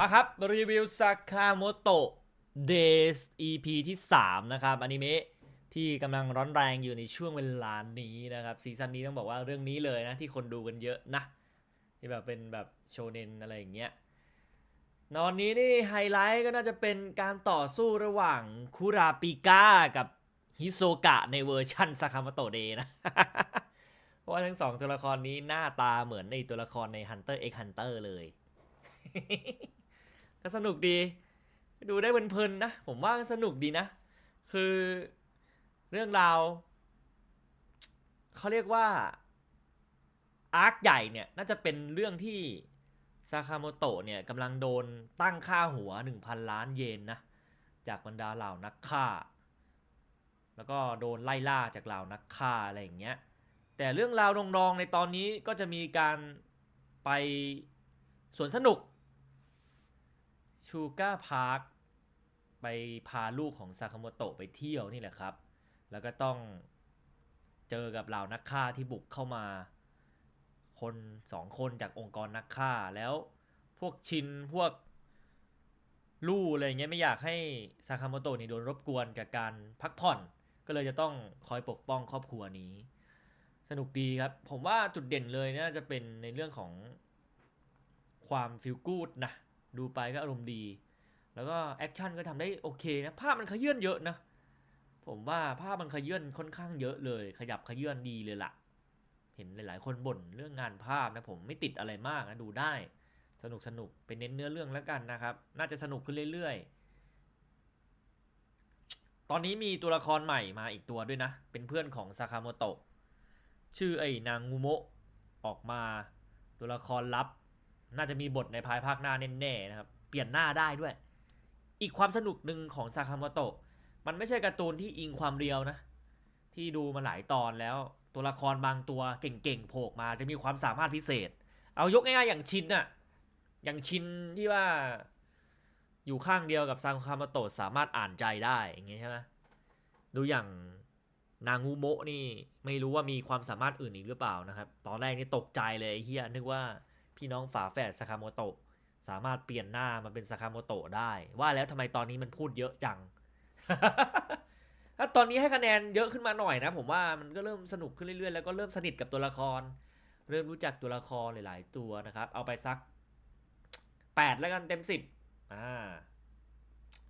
มาครับ รีวิวซากาโมโตะเดส EP ที่ 3 นะครับอนิเมะที่กำลังร้อนแรงอยู่ในช่วงเวลานี้นะครับ ซีซั่นนี้ต้องบอกว่าเรื่องนี้เลยนะ ที่คนดูกันเยอะนะที่แบบเป็นแบบโชเนนอะไรอย่างเงี้ยนอนนี้นี่ไฮไลท์ก็น่าจะเป็นการต่อสู้ระหว่างคุราปิก้ากับฮิโซกะในเวอร์ชันซากาโมโตะเดนะ เพราะว่าทั้งสองตัวละครนี้หน้าตาเหมือนในตัวละครใน Hunter x Hunter เลย ก็สนุกดี ดูได้เพลินๆนะ ผมว่าสนุกดีนะ คือเรื่องราวเขาเรียกว่าอาร์คใหญ่เนี่ย น่าจะเป็นเรื่องที่ซาคาโมโตะเนี่ยกำลังโดนตั้งค่าหัว 1,000 ล้านเยนนะ จากบรรดาเหล่านักฆ่า แล้วก็โดนไล่ล่าจากเหล่านักฆ่าอะไรอย่างเงี้ย แต่เรื่องราวรองๆในตอนนี้ก็จะมีการไปสวนสนุก ชูกาพาร์คไปพาลูกของซากาโมโตะไปเที่ยวนี่แหละครับ แล้วก็ต้องเจอกับเหล่านักฆ่าที่บุกเข้ามา คนสองคนจากองค์กรนักฆ่าแล้วพวกชินพวกลู่อะไรเงี้ยไม่อยากให้ซากาโมโตะนี่โดนรบกวนจากการพักผ่อน ก็เลยจะต้องคอยปกป้องครอบครัวนี้ สนุกดีครับ ผมว่าจุดเด่นเลยน่าจะเป็นในเรื่องของความฟิลกูดนะ ดูไปก็อารมณ์ดี แล้วก็แอคชั่นก็ทำได้โอเคนะ ภาพมันขยื่นเยอะนะ ผมว่าภาพมันขยื่นค่อนข้างเยอะเลย ขยับขยื่นดีเลยล่ะ เห็นหลาย ๆ คนบ่นเรื่องงานภาพนะ ผมไม่ติดอะไรมากนะ ดูได้ สนุกสนุกเป็นเน้นเนื้อเรื่องแล้วกันนะครับ น่าจะสนุกขึ้นเรื่อย ๆ ตอนนี้มีตัวละครใหม่มาอีกตัวด้วยนะ เป็นเพื่อนของซากาโมโตะ ชื่อไอ้นางงูโมะออกมาตัวละครลับ น่าจะมีบทในภายภาคหน้าแน่ๆนะครับ เปลี่ยนหน้าได้ด้วย อีกความสนุกหนึ่งของซาคามโตะ มันไม่ใช่การ์ตูนที่อิงความเรียวนะ ที่ดูมาหลายตอนแล้ว ตัวละครบางตัวเก่งๆโผล่มาจะมีความสามารถพิเศษ เอายกง่ายๆอย่างชินน่ะ อย่างชินที่ว่าอยู่ข้างเดียวกับซาคามโตะสามารถอ่านใจได้อย่างเงี้ยใช่ไหมดูอย่างนางูโมะนี่ไม่รู้ว่ามีความสามารถอื่นอีกหรือเปล่านะครับ ตอนแรกนี่ตกใจเลยเฮียนึกว่า พี่น้องฝาแฝดซากาโมโตะสามารถเปลี่ยนหน้ามาเป็นซากาโมโตะได้ ว่าแล้วทำไมตอนนี้มันพูดเยอะจัง ถ้าตอนนี้ให้คะแนนเยอะขึ้นมาหน่อยนะ ผมว่ามันก็เริ่มสนุกขึ้นเรื่อยๆ แล้วก็เริ่มสนิทกับตัวละคร เริ่มรู้จักตัวละครหลายๆ ตัวนะครับ เอาไปสักแปดแล้วกันเต็มสิบอ่า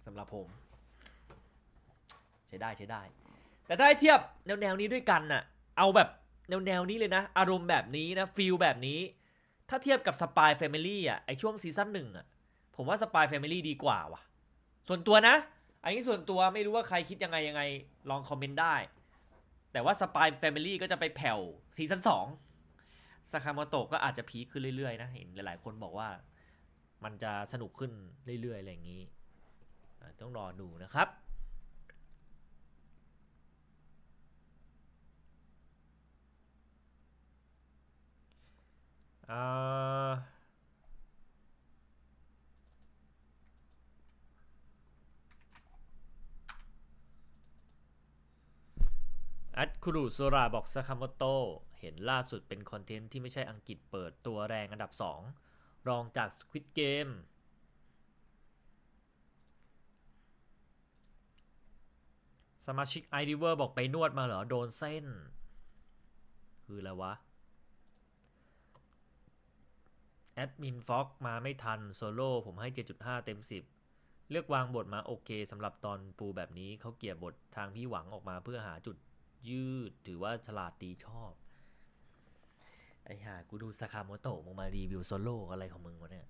สำหรับผม ใช้ได้ใช้ได้ แต่ถ้าเทียบแนวนวๆนี้ด้วยกันน่ะ เอาแบบแนวนวๆนี้เลยนะ อารมณ์แบบนี้นะฟีลแบบนี้ ถ้าเทียบกับสปายแฟมิลี่อะไอช่วงซีซั่นหนึ่งอะผมว่าสปายแฟมิลี่ดีกว่าว่ะ ส่วนตัวนะ อันนี้ส่วนตัวไม่รู้ว่าใครคิดยังไงยังไงลองคอมเมนต์ได้ แต่ว่าสปายแฟมิลี่ก็จะไปแผ่วซีซั่นสองสากามโตะก็อาจจะพีคขึ้นเรื่อยๆนะ เห็นหลายๆคนบอกว่า มันจะสนุกขึ้นเรื่อยๆอะไรอย่างนี้ ต้องรอดูนะครับ อ่ออัดคุรุโซราบอกซากามโตเห็นล่าสุดเป็นคอนเทนต์ที่ไม่ใช่อังกฤษเปิดตัวแรงอันดับ 2 รองจาก Squid Game สมาชิก i d เวอร์บอกไปนวดมาเหรอ โดนเส้น คืออะไรวะ แอดมินฟ็อกมาไม่ทันโซโล่ผมให้ 7.5 เต็ม 10 เลือกวางบทมาโอเคสำหรับตอนปูแบบนี้เขาเกี่ยบททางพี่หวังออกมาเพื่อหาจุดยืดถือว่าฉลาดดีชอบ ไอ้ห่ากูดูสคาโมโตะมึงมารีวิวโซโล่อะไรของมึงวะเนี่ย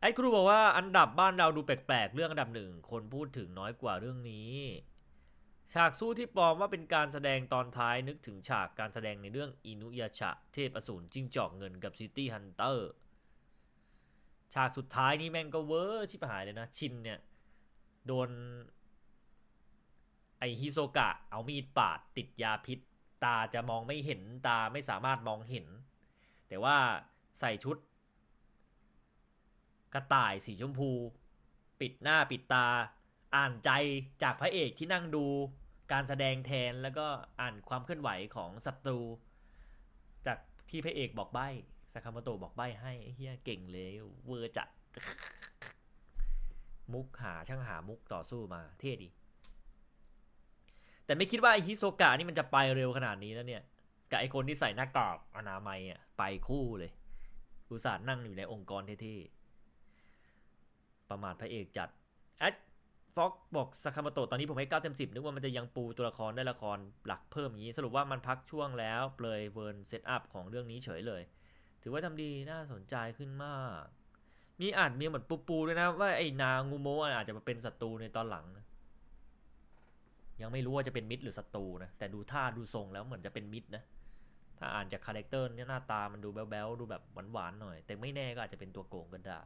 ไอ้ครูบอกว่าอันดับบ้านเราดูแปลกๆ เรื่องอันดับหนึ่งคนพูดถึงน้อยกว่าเรื่องนี้ ฉากสู้ที่ปลอมว่าเป็นการแสดงตอนท้ายนึกถึงฉากการแสดงในเรื่องอินุยาชะ เทพอสูรจิ้งจอกเงินกับซิตี้ฮันเตอร์ฉากสุดท้ายนี่แม่งก็เวอร์ชิบหายเลยนะ ชินเนี่ย โดน ไอฮิโซกะ เอามีดปาดติดยาพิษ ตาจะมองไม่เห็นตาไม่สามารถมองเห็น แต่ว่าใส่ชุด กระต่ายสีชมพู ปิดหน้าปิดตา อ่านใจจากพระเอกที่นั่งดูการแสดงแทนแล้วก็อ่านความเคลื่อนไหวของศัตรู จากที่พระเอกบอกใบ้สากามโตบอกใบ้ให้ไอ้เฮียเก่งเลยเวอร์จัด มุกหาช่างหามุกต่อสู้มา เท่ดี แต่ไม่คิดว่าไอฮิโซกะนี่มันจะไปเร็วขนาดนี้แล้วเนี่ย กับไอคนที่ใส่หน้ากากอนามัยอะไปคู่เลยอุตส่าห์นั่งอยู่ในองค์กรเท่ๆประมาทพระเอกจัดแอด ฟ็อกบอกสคามาโตะตอนนี้ผมให้9เต็ม10 นึกว่ามันจะยังปูตัวละครได้ละครหลักเพิ่มอย่างนี้ สรุปว่ามันพักช่วงแล้วเปลยเวิร์นเซตอัพของเรื่องนี้เฉยเลย ถือว่าทำดีน่าสนใจขึ้นมาก มีอ่านมีเหมือนปูปูด้วยนะว่าไอ้นางูโมอาจจะมาเป็นศัตรูในตอนหลัง ยังไม่รู้ว่าจะเป็นมิตรหรือศัตรูนะแต่ดูท่าดูทรงแล้วเหมือนจะเป็นมิตรนะถ้าอ่านจากคาแรคเตอร์เนี่ยหน้าตามันดูแบ๊วๆดูแบบหวานๆหน่อย แต่ไม่แน่ก็อาจจะเป็นตัวโกงก็ได้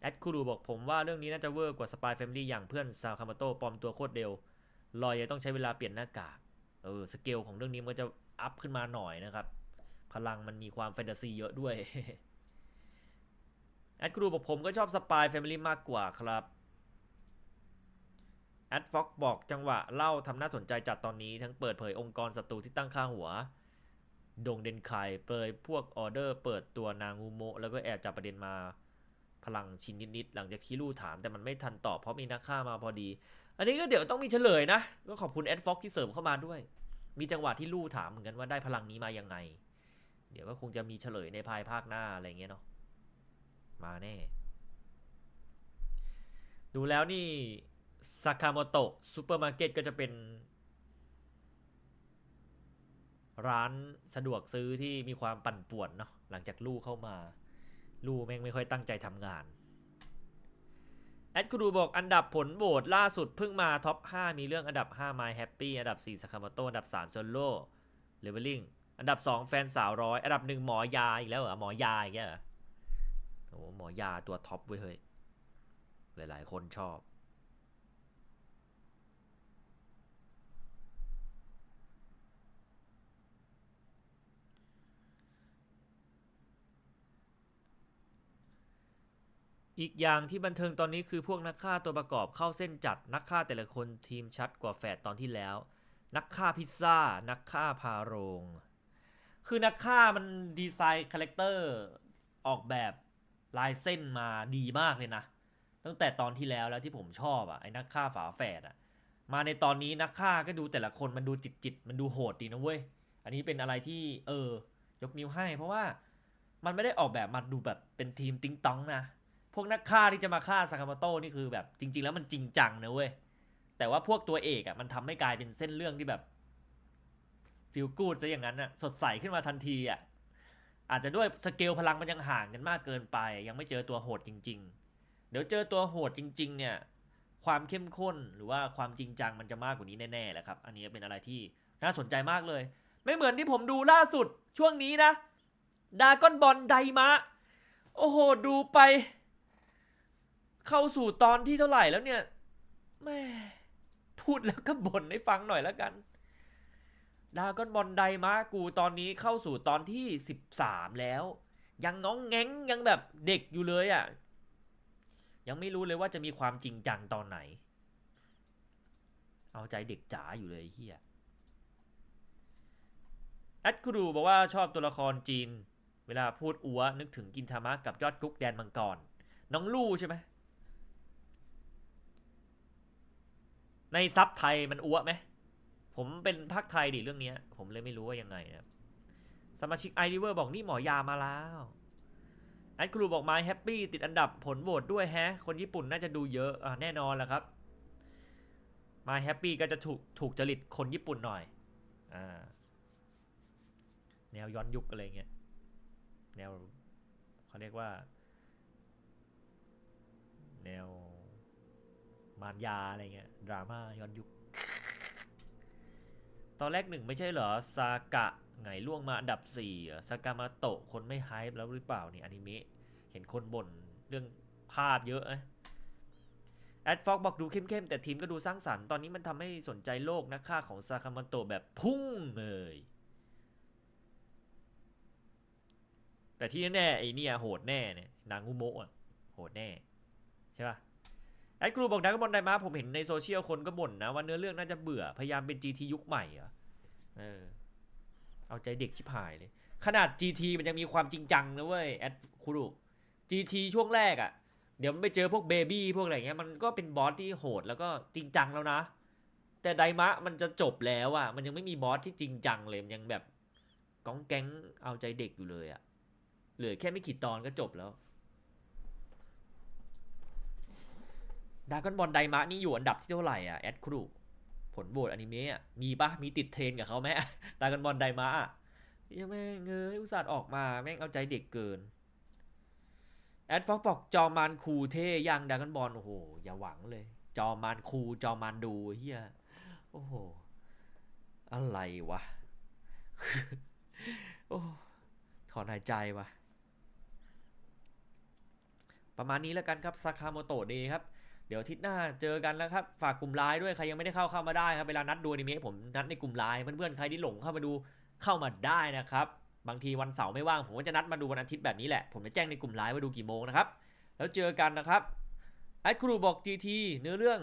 แอดคูรูบอกผมว่าเรื่องนี้น่าจะเวอร์กว่าสปายแฟมิลี่อย่างเพื่อนซาวคามาโต้ปลอมตัวโคตรเร็วลอยยังต้องใช้เวลาเปลี่ยนหน้ากากเออสเกลของเรื่องนี้มันก็จะอัพขึ้นมาหน่อยนะครับ พลังมันมีความแฟนตาซีเยอะด้วยแอดครูบอกผมก็ชอบสปายแฟมิลี่มากกว่าครับแอดฟ็อกบอกจังหวะเล่าทำน่าสนใจจัดตอนนี้ทั้งเปิดเผยองค์กรศัตรูที่ตั้งค่าหัว ดงเดนไคเปยพวกออเดอร์เปิดตัวนางงูโมะแล้วก็แอบจับประเด็นมา พลังชิ้นนิดๆหลังจากคิรูถามแต่มันไม่ทันตอบเพราะมีนักฆ่ามาพอดี อันนี้ก็เดี๋ยวต้องมีเฉลยนะ ก็ขอบคุณแอดฟ็อกที่เสริมเข้ามาด้วย มีจังหวะที่ลู่ถามเหมือนกันว่าได้พลังนี้มายังไง เดี๋ยวก็คงจะมีเฉลยในภายภาคหน้าอะไรเงี้ยเนาะมาแน่ ดูแล้วนี่ซากาโมโตะซูเปอร์มาร์เก็ตก็จะเป็นร้านสะดวกซื้อที่มีความปั่นป่วนเนาะหลังจากลู่เข้ามา ลูแม่งไม่ค่อยตั้งใจทำงานแอดครูบอกอันดับผลโหวตล่าสุดเพิ่งมาท็อป 5 มีเรื่องอันดับ 5 My Happy อันดับ 4 s a k a m o t o อันดับ 3 Solo Leveling อันดับ 2 แฟนสาวร้อยอันดับ 1 หมอยาอีกแล้วเหรอหมอยาอีกแล้วเหรอโอ้โหหมอยาตัวท็อปเว้ยเฮ้ยหลายๆคนชอบ อีกอย่างที่บันเทิงตอนนี้คือพวกนักฆ่าตัวประกอบเข้าเส้นจัด นักฆ่าแต่ละคนทีมชัดกว่าแฝดตอนที่แล้ว นักฆ่าพิซซ่า นักฆ่าพาโรง คือนักฆ่ามันดีไซน์คาแรคเตอร์ออกแบบลายเส้นมาดีมากเลยนะ ตั้งแต่ตอนที่แล้วแล้วที่ผมชอบอะไอ้นักฆ่าฝาแฝดอะมาในตอนนี้นักฆ่าก็ดูแต่ละคนมันดูจิตจิตมันดูโหดดีนะเว้ย อันนี้เป็นอะไรที่เออยกนิ้วให้ เพราะว่ามันไม่ได้ออกแบบมาดูแบบเป็นทีมติ้งต้องนะ วกนักฆ่าที่จะมาฆ่าซากาโมโต้นี่คือแบบจริง ๆ แล้วมันจริงจังนะเว้ย แต่ว่าพวกตัวเอกอะ่ะมันทำให้กลายเป็นเส้นเรื่องที่แบบฟิลกูดซะอย่างนั้นอะ่ะสดใสขึ้นมาทันทีอะ่ะอาจจะด้วยสเกลพลังมันยังห่างกันมากเกินไป ยังไม่เจอตัวโหดจริง ๆ เดี๋ยวเจอตัวโหดจริง ๆ เนี่ย ความเข้มข้นหรือว่าความจริงจังมันจะมากกว่านี้แน่ๆแหละครับ อันนี้เป็นอะไรที่น่าสนใจมากเลย ไม่เหมือนที่ผมดูล่าสุดช่วงนี้นะดากอนบอลไดมะ โอ้โห ดูไป เข้าสู่ตอนที่เท่าไหร่แล้วเนี่ยแม่พูดแล้วก็บ่นให้ฟังหน่อยแล้วกันดาก้อนบอลไดมะกูตอนนี้เข้าสู่ตอนที่สิบสามแล้ว ยังง้องแง้งยังแบบเด็กอยู่เลยอะ่ะ ยังไม่รู้เลยว่าจะมีความจริงจังตอนไหน เอาใจเด็กจ๋าอยู่เลยเฮียแอดคูรูบอกว่าชอบตัวละครจีน เวลาพูดอัวนึกถึงกินทามะกับยอดกุ๊กแดนมังกร น้องลู่ใช่ไหม ในซับไทยมันอ้วไหม ผมเป็นภาคไทยดิเรื่องนี้ ผมเลยไม่รู้ว่ายังไงนะครับสมาชิกไอริเวอร์บอกนี่หมอยามาแล้วแอดครูบอกมาแฮปปี้ติดอันดับผลโหวตด้วยแฮะ คนญี่ปุ่นน่าจะดูเยอะอะแน่นอนแหละครับมาแฮปปี้ก็จะถูกถูกจริตคนญี่ปุ่นหน่อยอ่าแนวย้อนยุคอะไรเงี้ยแนวเขาเรียกว่า แนว มารยาอะไรเงี้ยดราม่าย้อนยุค ตอนแรกหนึ่งไม่ใช่เหรอซากะไงล่วงมาอันดับสี่ซากามาโตะคนไม่ไฮป์แล้วหรือเปล่านี่อนิเมะเห็นคนบ่นเรื่องภาพเยอะนะแอดฟอกบอกดูเข้มๆ แต่ทีมก็ดูสร้างสรรค์ตอนนี้มันทำให้สนใจโลกนักฆ่าของซากามาโตะแบบพุ่งเลยแต่ที่แน่ๆไอ้เนี่ยโหดแน่เนี่ยนางงูโมะอะโหดแน่ ใช่ปะ แอดครูบอกดักบอลไดมาผมเห็นในโซเชียลคนก็บ่นนะว่าเนื้อเรื่องน่าจะเบื่อพยายามเป็น GT ยุคใหม่เหรอะเออเอาใจเด็กชิบหายเลย ขนาด GT มันยังมีความจริงจังนะเว้ยแอดคุรุ GT ช่วงแรกอะ่ะเดี๋ยวมันไปเจอพวกเบบี้พวกอะไรเงี้ยมันก็เป็นบอสที่โหดแล้วก็จริงจังแล้วนะ แต่ไดมะมันจะจบแล้วอะ่ะมันยังไม่มีบอสที่จริงจังเลยมันยังแบบก้องแก๊งเอาใจเด็กอยู่เลยอะ่ะเหลือแค่ไม่กี่ตอนก็จบแล้ว ดากอนบอลไดมะนี่อยู่อันดับที่เท่าไหร่อะแอดครูผลโหวตอนิเมะมีปะมีติดเทรนกับเขาไหมดากอนบอลไดมะยังแม่งเงยอุตส่าห์ออกมาแม่งเอาใจเด็กเกินแอดฟอกบอกจอมานคูเท่ยังดากอนบอลโอ้โหอย่าหวังเลย จอมานคูจอมานดูเฮียโอ้โหอะไรวะโอ้ถอนหายใจวะประมาณนี้แล้วกันครับซาคาโมโตะเดย์ครับ เดี๋ยวอาทิตย์หน้าเจอกันแล้วครับ ฝากกลุ่มไลน์ด้วยใครยังไม่ได้เข้าเข้ามาได้ครับเวลานัดดูอนิเมะผมนัดในกลุ่มไลน์เพื่อนๆใครที่หลงเข้ามาดูเข้ามาได้นะครับบางทีวันเสาร์ไม่ว่างผมก็จะนัดมาดูวันอาทิตย์แบบนี้แหละ ผมจะแจ้งในกลุ่มไลน์ว่าดูกี่โมงนะครับ แล้วเจอกันนะครับไอ้ครูบอก GT เนื้อเรื่อง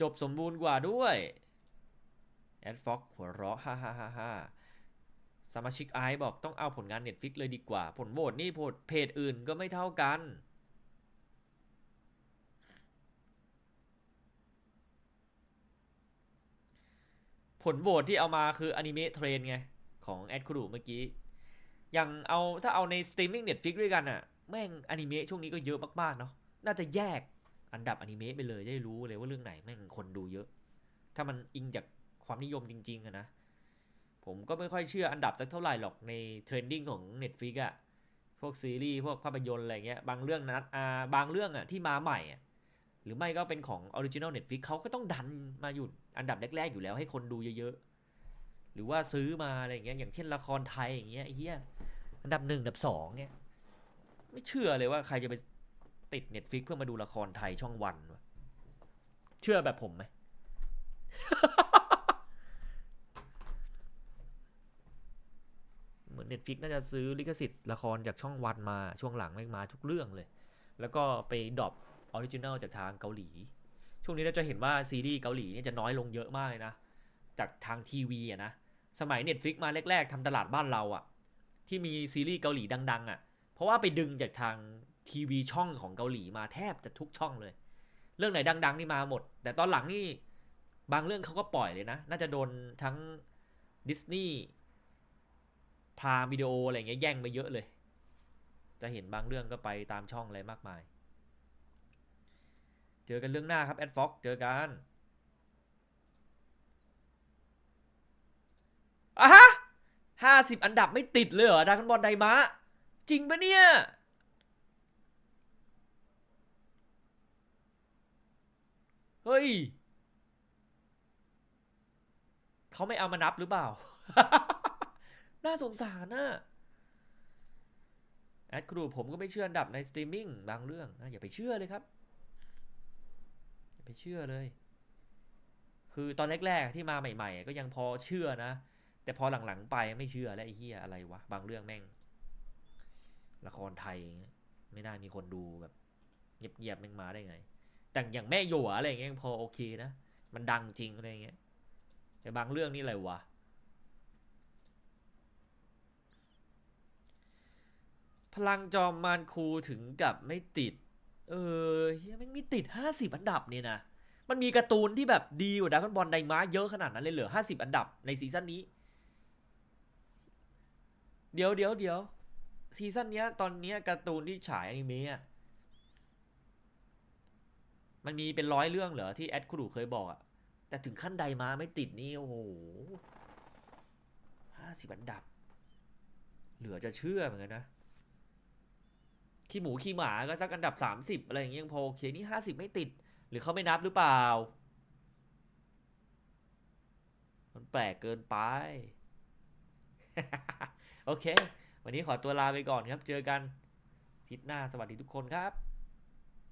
จบสมบูรณ์กว่าด้วยแอดฟ็อกหัวเราะฮ่าฮ่าฮ่าฮ่าสมาชิกไอซ์บอกต้องเอาผลงาน Netflix เลยดีกว่า ผลโหวตนี่โพเพจอื่นก็ไม่เท่ากัน ผลโหวตที่เอามาคืออนิเมะเทรนไง ของแอดคูรูเมื่อกี้ อย่างเอาถ้าเอาในสตรีมมิ่งเน็ตฟิกด้วยกันอะแม่งอนิเมะช่วงนี้ก็เยอะมากๆเนาะน่าจะแยกอันดับอนิเมะไปเลยจะได้รู้เลยว่าเรื่องไหนแม่งคนดูเยอะ ถ้ามันอิงจากความนิยมจริง ๆอะนะผมก็ไม่ค่อยเชื่ออันดับสักเท่าไหร่หรอกในเทรนดิ้งของ Netflix อะพวกซีรีส์พวกภาพยนตร์อะไรเงี้ยบางเรื่องนะอ่าบางเรื่องอะที่มาใหม่อะ หรือไม่ก็เป็นของออริจิน l ล Netflix เขาก็ต้องดันมาอยู่อันดับแรก ๆ อยู่แล้วให้คนดูเยอะๆ หรือว่าซื้อมาอะไรอย่างเงี้ยอย่างเช่นละครไทยอย่างเงี้ยอ้เหี้ยอันดับหนึ่งอันดับสองเนี่ยไม่เชื่อเลยว่าใครจะไปติด Netflix เพื่อมาดูละครไทยช่องวันวะเชื่อแบบผมไหมเหมือน Netflix น่าจะซื้อลิขสิทธิ์ละครจากช่องวันมาช่วงหลังไม่งมาทุกเรื่องเลย แล้วก็ไปดรอป ออริจินัลจากทางเกาหลี ช่วงนี้เราจะเห็นว่าซีรีส์เกาหลีเนี่ยจะน้อยลงเยอะมากเลยนะ จากทางทีวีอะนะ สมัย Netflix มาแรก ๆทำตลาดบ้านเราอะที่มีซีรีส์เกาหลีดัง ๆอะเพราะว่าไปดึงจากทางทีวีช่องของเกาหลีมาแทบจะทุกช่องเลย เรื่องไหนดัง ๆ นี่มาหมด แต่ตอนหลังนี่บางเรื่องเขาก็ปล่อยเลยนะ น่าจะโดนทั้งดิสนีย์พาวิดีโออะไรเงี้ยแย่งไปเยอะเลย จะเห็นบางเรื่องก็ไปตามช่องอะไรมากมาย เจอกันเรื่องหน้าครับแอดฟ็อกเจอกันอะฮะห้าสิบอันดับไม่ติดเลยเหรอดากอนบอลไดมะ จริงปะเนี่ยเฮ้ยเขาไม่เอามานับหรือเปล่า น่าสงสารนะแอดครูผมก็ไม่เชื่ออันดับในสตรีมมิ่งบางเรื่องนะอย่าไปเชื่อเลยครับ ไปเชื่อเลย คือตอนแรกๆที่มาใหม่ ๆ ก็ยังพอเชื่อนะ แต่พอหลังๆไปไม่เชื่อแล้วไอ้เหี้ยอะไรวะ บางเรื่องแม่ง ละครไทยเงี้ยไม่น่ามีคนดูแบบเงียบๆแม่งมาได้ไง แต่อย่างแม่หยวอะไรอย่างเงี้ยพอโอเคนะ มันดังจริงอะไรอย่างเงี้ย แต่บางเรื่องนี่อะไรวะพลังจอมมารคูถึงกับไม่ติด เออเฮียแม่งมีติดห้าสิบอันดับเนี่ยนะ มันมีการ์ตูนที่แบบดีกว่าดากอนบอลไดมาเยอะขนาดนั้นเลยเหลือห้าสิบอันดับในซีซั่นนี้ เดี๋ยวเดี๋ยวเดี๋ยวซีซั่นเนี้ยตอนเนี้ยการ์ตูนที่ฉายอนิเมะมันมีเป็นร้อยเรื่องเหรอที่แอดคูรูเคยบอกอะแต่ถึงขั้นไดมาไม่ติดนี่โอ้โหห้าสิบอันดับ เหลือจะเชื่อเหมือนกันนะ ขี้หมูขี้หมาก็สักอันดับสามสิบอะไรอย่างเงี้ยยังพอโอเคนี่ห้าสิบไม่ติด หรือเขาไม่นับหรือเปล่า มันแปลกเกินไป โอเค วันนี้ขอตัวลาไปก่อนครับ เจอกันทิตย์หน้าสวัสดีทุกคนครับ